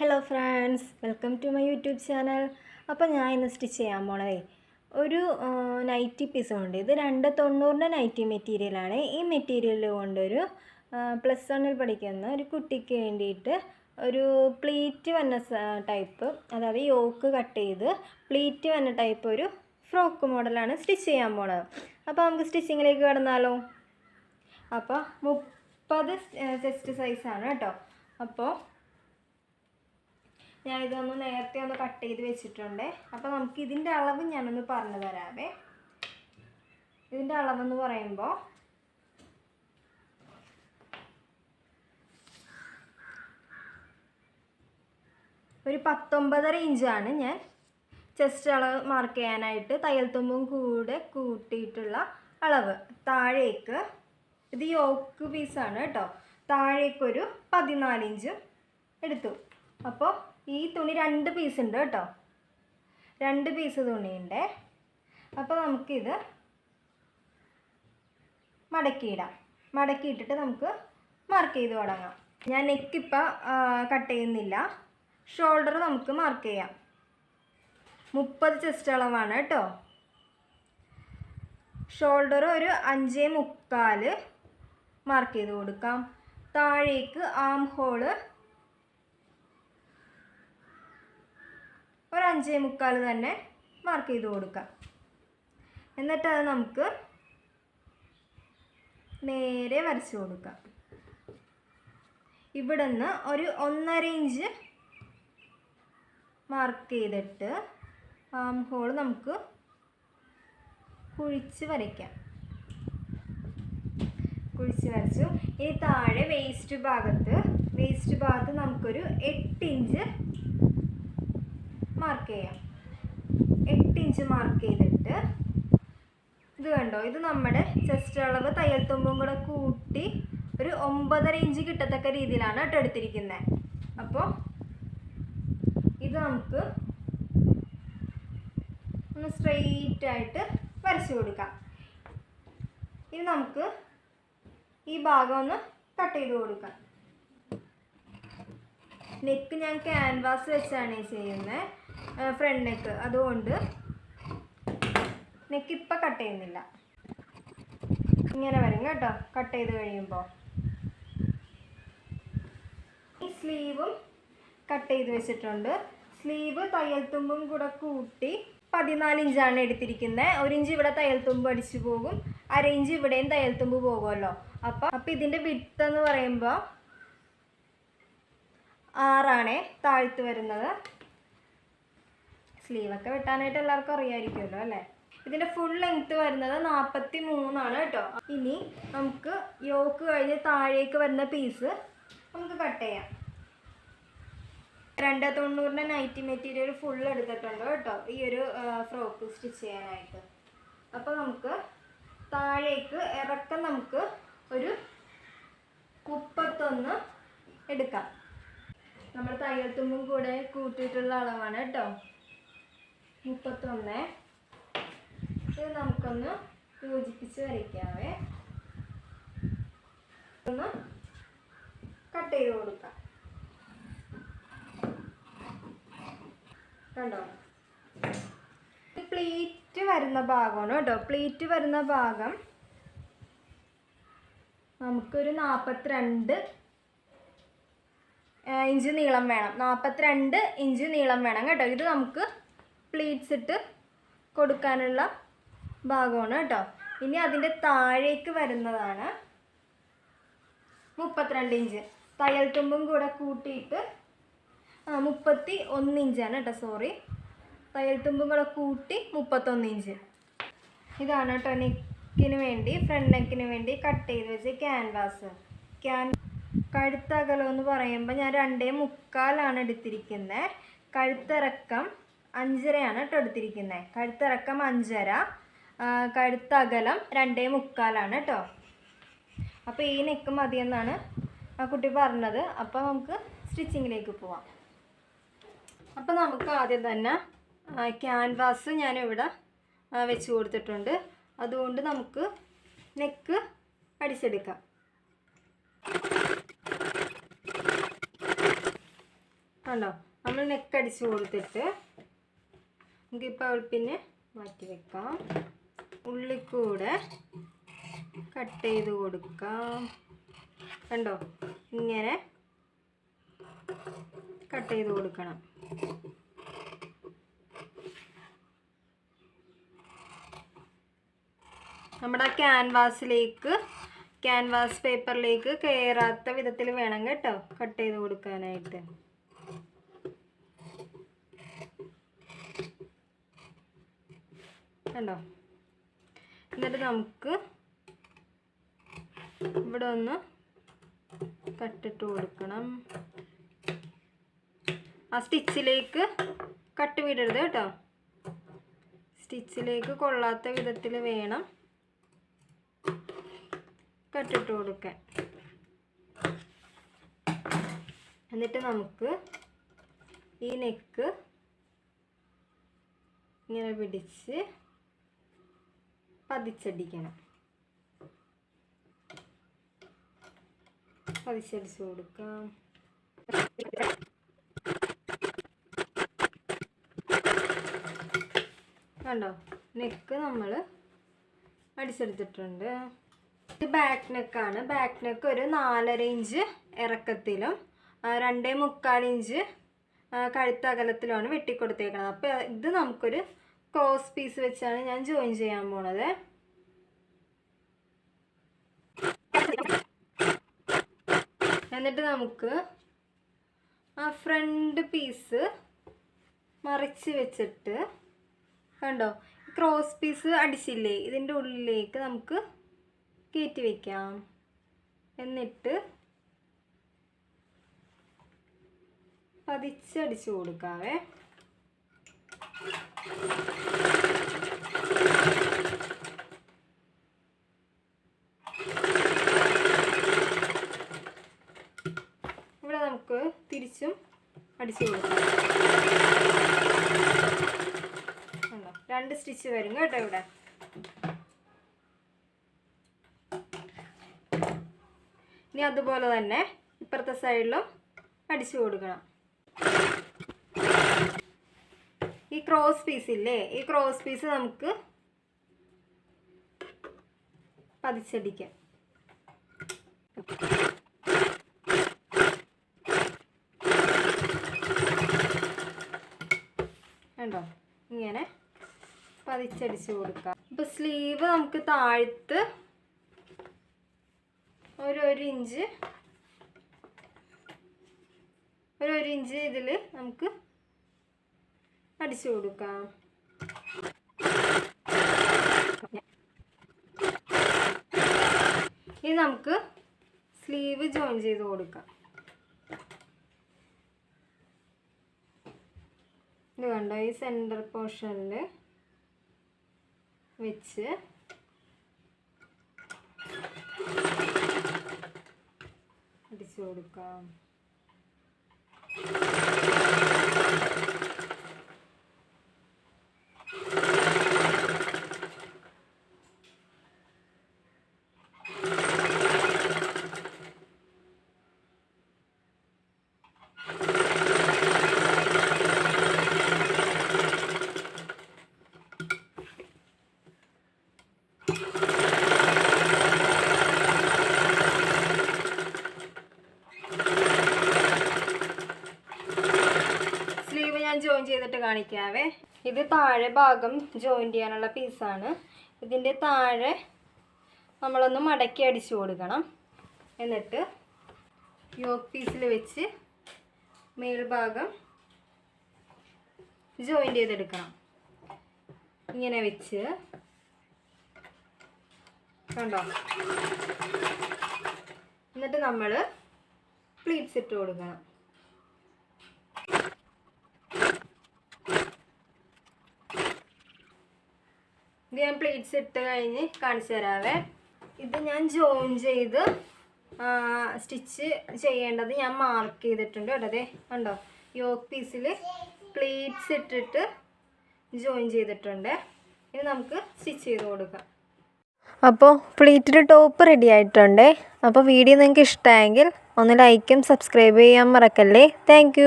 Hello friends welcome to my YouTube channel അപ്പോൾ ഞാൻ ഇന്ന് സ്റ്റിച്ച് ചെയ്യാൻ പോണതേ. ഒരു നൈറ്റി പീസ് ഉണ്ട്. ഇത് രണ്ട് തൊണ്ണൂറിന്റെ നൈറ്റി മെറ്റീരിയലാണ് ഈ മെറ്റീരിയൽ കൊണ്ടൊരു പ്ലസ് വണ്ണിൽ പഠിക്കുന്ന ഒരു കുട്ടിക്ക് വേണ്ടിയിട്ട് ഒരു പ്ലീറ്റ് വന്ന ടൈപ്പ് അതായത് യോക്ക് കട്ട് ചെയ്ത് പ്ലീറ്റ് വന്ന ടൈപ്പ് ഒരു ഫ്രോക്ക് മോഡലാണ് സ്റ്റിച്ച് ചെയ്യാൻ പോണത്. അപ്പോൾ നമുക്ക് സ്റ്റിച്ചിങ്ങിലേക്ക് കടന്നാലോ? അപ്പോൾ മുപ്പത് ചെസ്റ്റ് സൈസാണ് കേട്ടോ. അപ്പോൾ ഞാൻ ഇതൊന്ന് നേരത്തെ ഒന്ന് കട്ട് ചെയ്ത് വെച്ചിട്ടുണ്ട്. അപ്പോൾ നമുക്ക് ഇതിന്റെ അളവ് ഞാനൊന്ന് പറഞ്ഞു തരാവേ. ഇതിന്റെ അളവെന്ന് പറയുമ്പോൾ ഒരു പത്തൊമ്പതര ഇഞ്ചാണ് ഞാൻ ചെസ്റ്റ് അളവ് മാർക്ക് ചെയ്യാനായിട്ട് തയ്യൽ തുമ്പും കൂടെ കൂട്ടിയിട്ടുള്ള അളവ്. താഴേക്ക് ഇത് യോക്ക് പീസാണ് കേട്ടോ. താഴേക്കൊരു പതിനാലിഞ്ചും എടുത്തു. അപ്പോൾ ഈ തുണി രണ്ട് പീസ് ഉണ്ട് കേട്ടോ. രണ്ട് പീസ് തുണിയുണ്ട്. അപ്പോൾ നമുക്കിത് മടക്കിയിടാം. മടക്കിയിട്ടിട്ട് നമുക്ക് മാർക്ക് ചെയ്ത് തുടങ്ങാം. ഞാൻ നെക്ക് ഇപ്പം കട്ട് ചെയ്യുന്നില്ല. ഷോൾഡർ നമുക്ക് മാർക്ക് ചെയ്യാം. മുപ്പത് ചെസ്റ്റ് അളവാണ് കേട്ടോ. ഷോൾഡർ ഒരു അഞ്ചേ മുക്കാൽ മാർക്ക് ചെയ്ത് കൊടുക്കാം. താഴേക്ക് ആം ഹോൾ ഒരു അഞ്ചേ മുക്കാൽ തന്നെ മാർക്ക് ചെയ്ത് കൊടുക്കാം. എന്നിട്ട് അത് നമുക്ക് നേരെ വരച്ചു കൊടുക്കാം. ഇവിടെ നിന്ന് ഒരു ഒന്നര ഇഞ്ച് മാർക്ക് ചെയ്തിട്ട് ആം ഹോൾ നമുക്ക് കുഴിച്ച് വരയ്ക്കാം. കുഴിച്ച് വരച്ചു. ഇനി താഴെ വേസ്റ്റ് ഭാഗത്ത് വേസ്റ്റ് ഭാഗത്ത് നമുക്കൊരു എട്ട് ഇഞ്ച് മാർക്ക് ചെയ്യാം. എട്ട് ഇഞ്ച് മാർക്ക് ചെയ്തിട്ട് ഇത് കണ്ടോ? ഇത് നമ്മുടെ ചെസ്റ്റ് അളവ് തയ്യൽ തുമ്പും കൂടെ കൂട്ടി ഒരു ഒമ്പതര ഇഞ്ച് കിട്ടത്തക്ക രീതിയിലാണ് കേട്ടോ എടുത്തിരിക്കുന്നത് അപ്പോൾ ഇത് നമുക്ക് ഒന്ന് സ്ട്രെയിറ്റ് ആയിട്ട് വരച്ചു കൊടുക്കാം. ഇനി നമുക്ക് ഈ ഭാഗം ഒന്ന് കട്ട് ചെയ്ത് കൊടുക്കാം. നെക്ക് ഞാൻ ക്യാൻവാസ് വെച്ചാണ് ചെയ്യുന്നത് ഫ്രണ്ട് നെക്ക് അതുകൊണ്ട് നെക്ക് ഇപ്പം കട്ട് ചെയ്യുന്നില്ല. ഇങ്ങനെ വരും കേട്ടോ കട്ട് ചെയ്ത് കഴിയുമ്പോൾ ഈ സ്ലീവും കട്ട് ചെയ്ത് വെച്ചിട്ടുണ്ട്. സ്ലീവ് തയ്യൽ തുമ്പും കൂടെ കൂട്ടി പതിനാല് ഇഞ്ചാണ് എടുത്തിരിക്കുന്നത് ഒരു ഇഞ്ച് ഇവിടെ തയ്യൽ തുമ്പ് അടിച്ചു പോകും. അര ഇഞ്ച് ഇവിടെയും തയ്യൽ തുമ്പ് പോകുമല്ലോ. അപ്പം അപ്പം ഇതിന്റെ വിത്ത് എന്ന് പറയുമ്പോൾ ആറാണേ താഴ്ത്ത് വരുന്നത്. സ്ലീവൊക്കെ വെട്ടാനായിട്ട് എല്ലാവർക്കും അറിയാമായിരിക്കുമല്ലോ അല്ലേ? ഇതിന്റെ ഫുൾ ലെങ്ത്ത് വരുന്നത് നാൽപ്പത്തി മൂന്നാണ് കേട്ടോ. ഇനി നമുക്ക് യോക്ക് കഴിഞ്ഞ് താഴേക്ക് വരുന്ന പീസ് നമുക്ക് കട്ട് ചെയ്യാം. രണ്ട് തൊണ്ണൂറിന്റെ നൈറ്റി മെറ്റീരിയൽ ഫുൾ എടുത്തിട്ടുണ്ട് കേട്ടോ ഈ ഒരു ഫ്രോക്ക് സ്റ്റിച്ച് ചെയ്യാനായിട്ട്. അപ്പോൾ നമുക്ക് താഴേക്ക് ഇറക്കം നമുക്ക് ഒരു മുപ്പത്തൊന്ന് എടുക്കാം. നമ്മൾ തയ്യൽ തുമ്പും കൂടെ കൂട്ടിയിട്ടുള്ള അളവാണ് കേട്ടോ. മുപ്പത്തൊന്ന്. ഇത് നമുക്കൊന്ന് യോജിപ്പിച്ച് വരയ്ക്കാവേ. ഒന്ന് കട്ട് ചെയ്ത് കൊടുക്കാം. കണ്ടോ? പ്ലീറ്റ് വരുന്ന ഭാഗമാണ് കേട്ടോ. പ്ലീറ്റ് വരുന്ന ഭാഗം നമുക്കൊരു നാൽപ്പത്തിരണ്ട് ഇഞ്ച് നീളം വേണം. നാൽപ്പത്തിരണ്ട് ഇഞ്ച് നീളം വേണം കേട്ടോ. ഇത് നമുക്ക് പ്ലീറ്റ്സ് ഇട്ട് കൊടുക്കാനുള്ള ഭാഗമാണ് കേട്ടോ. ഇനി അതിന്റെ താഴേക്ക് വരുന്നതാണ് മുപ്പത്തിരണ്ട് ഇഞ്ച്. തയ്യൽ തുമ്പും കൂടെ കൂട്ടിയിട്ട് മുപ്പത്തി ഒന്ന് ഇഞ്ചാണ് കേട്ടോ സോറി തയ്യൽ തുമ്പും കൂടെ കൂട്ടി മുപ്പത്തൊന്ന് ഇഞ്ച്. ഇതാണ് കേട്ടോ നെക്കിന് വേണ്ടി ഫ്രണ്ട് നെക്കിന് വേണ്ടി കട്ട് ചെയ്ത് വെച്ച് ക്യാൻവാസ് ക്യാൻ കഴുത്തകലം എന്ന് പറയുമ്പോൾ ഞാൻ രണ്ടേ മുക്കാലാണ് എടുത്തിരിക്കുന്നത് കഴുത്തിറക്കം അഞ്ചരയാണ് കേട്ടോ എടുത്തിരിക്കുന്നത് കഴുത്തിറക്കം അഞ്ചര കഴുത്തകലം രണ്ടേ മുക്കാലാണ് കേട്ടോ. അപ്പോൾ ഈ നെക്ക് മതിയെന്നാണ് ആ കുട്ടി പറഞ്ഞത്. അപ്പോൾ നമുക്ക് സ്റ്റിച്ചിങ്ങിലേക്ക് പോവാം. അപ്പോൾ നമുക്ക് ആദ്യം തന്നെ ക്യാൻവാസ് ഞാനിവിടെ വെച്ച് കൊടുത്തിട്ടുണ്ട്. അതുകൊണ്ട് നമുക്ക് നെക്ക് അടിച്ചെടുക്കാം. കണ്ടോ? നമ്മൾ നെക്ക് അടിച്ചു കൊടുത്തിട്ട് നമുക്കിപ്പോൾ പിന്നെ മാറ്റി വെക്കാം. ഉള്ളിക്കൂടെ കട്ട് ചെയ്ത് കൊടുക്കാം. കണ്ടോ? ഇങ്ങനെ കട്ട് ചെയ്ത് കൊടുക്കണം. നമ്മുടെ ക്യാൻവാസിലേക്ക് ക്യാൻവാസ് പേപ്പറിലേക്ക് കയറാത്ത വിധത്തിൽ വേണം കേട്ടോ കട്ട് ചെയ്ത് കൊടുക്കാനായിട്ട്. കണ്ടോ? എന്നിട്ട് നമുക്ക് ഇവിടെ ഒന്ന് കട്ടിട്ട് കൊടുക്കണം. ആ സ്റ്റിച്ചിലേക്ക് കട്ട് വിടരുത് കേട്ടോ. സ്റ്റിച്ചിലേക്ക് കൊള്ളാത്ത വിധത്തിൽ വേണം കട്ടിട്ട് കൊടുക്കാൻ. എന്നിട്ട് നമുക്ക് ഈ നെക്ക് ഇങ്ങനെ പിടിച്ച് പതിച്ചടിക്കണം. പതിച്ചടിച്ച് കൊടുക്കാം. കണ്ടോ? നെക്ക് നമ്മൾ അടിച്ചെടുത്തിട്ടുണ്ട്. ഇത് ബാക്ക് നെക്കാണ് ബാക്ക് നെക്ക് ഒരു നാലര ഇഞ്ച് ഇറക്കത്തിലും രണ്ടേ മുക്കാൽ ഇഞ്ച് കഴുത്തകലത്തിലുമാണ് വെട്ടിക്കൊടുത്തേക്കുന്നത് അപ്പോൾ ഇത് നമുക്കൊരു ക്രോസ് പീസ് വെച്ചാണ് ഞാൻ ജോയിൻ ചെയ്യാൻ പോണത്. എന്നിട്ട് നമുക്ക് ആ ഫ്രണ്ട് പീസ് മറിച്ച് വെച്ചിട്ട് കണ്ടോ? ക്രോസ് പീസ് അടിച്ചില്ലേ? ഇതിന്റെ ഉള്ളിലേക്ക് നമുക്ക് കയറ്റി വെക്കാം. എന്നിട്ട് പതിച്ചടിച്ചു കൊടുക്കാവേ. ഇവിടെ നമുക്ക് തിരിച്ചും അടിച്ചു കൊടുക്കാം. രണ്ട് സ്റ്റിച്ച് വരും കേട്ടോ ഇവിടെ. ഇനി അതുപോലെ തന്നെ ഇപ്പുറത്തെ സൈഡിലും അടിച്ചു കൊടുക്കണം. ക്രോസ് പീസ് ഇല്ലേ? ഈ ക്രോസ് പീസ് നമുക്ക് പതിച്ചടിക്കാം. കണ്ടോ? ഇങ്ങനെ പതിച്ചടിച്ച് കൊടുക്കാം. ഇപ്പൊ സ്ലീവ് നമുക്ക് താഴ്ത്ത് ഒരു ഒരു ഇഞ്ച് ഒരു ഒരു ഇഞ്ച് ഇതിൽ നമുക്ക് അടിച്ചു കൊടുക്കാം. ഇനി നമുക്ക് സ്ലീവ് ജോയിൻ ചെയ്ത് കൊടുക്കാം. ഇത് കണ്ടോ ഈ സെന്റർ പോർഷനിൽ വെച്ച് അടിച്ചു കൊടുക്കാം സ്ലീവ് ഞാൻ ജോയിൻ ചെയ്തിട്ട് കാണിക്കാവേ. ഇത് താഴെ ഭാഗം ജോയിൻ ചെയ്യാനുള്ള പീസാണ് ഇതിന്റെ താഴെ നമ്മളൊന്ന് മടക്കി അടിച്ചു കൊടുക്കണം. എന്നിട്ട് യോക്ക് പീസിൽ വെച്ച് മേൽഭാഗം ജോയിൻ ചെയ്തെടുക്കണം. ഇങ്ങനെ വെച്ച്. കണ്ടോ? എന്നിട്ട് നമ്മൾ പ്ലീറ്റ്സ് ഇട്ട് കൊടുക്കണം. ഇത് ഞാൻ പ്ലേറ്റ്സ് ഇട്ട് കഴിഞ്ഞ് കാണിച്ചു തരാവേ. ഇത് ഞാൻ ജോയിൻ ചെയ്ത് സ്റ്റിച്ച് ചെയ്യേണ്ടത് ഞാൻ മാർക്ക് ചെയ്തിട്ടുണ്ട് കേട്ടോ അതെ കണ്ടോ? യോക്ക് പീസിൽ പ്ലേറ്റ്സ് ഇട്ടിട്ട് ജോയിൻ ചെയ്തിട്ടുണ്ട്. ഇനി നമുക്ക് സ്റ്റിച്ച് ചെയ്ത് കൊടുക്കാം. അപ്പോൾ പ്ലീറ്റിന്റെ ടോപ്പ് റെഡി ആയിട്ടുണ്ട്. അപ്പോൾ വീഡിയോ നിങ്ങൾക്ക് ഇഷ്ടമായെങ്കിൽ ഒന്ന് ലൈക്കും സബ്സ്ക്രൈബ് ചെയ്യാൻ മറക്കല്ലേ. താങ്ക്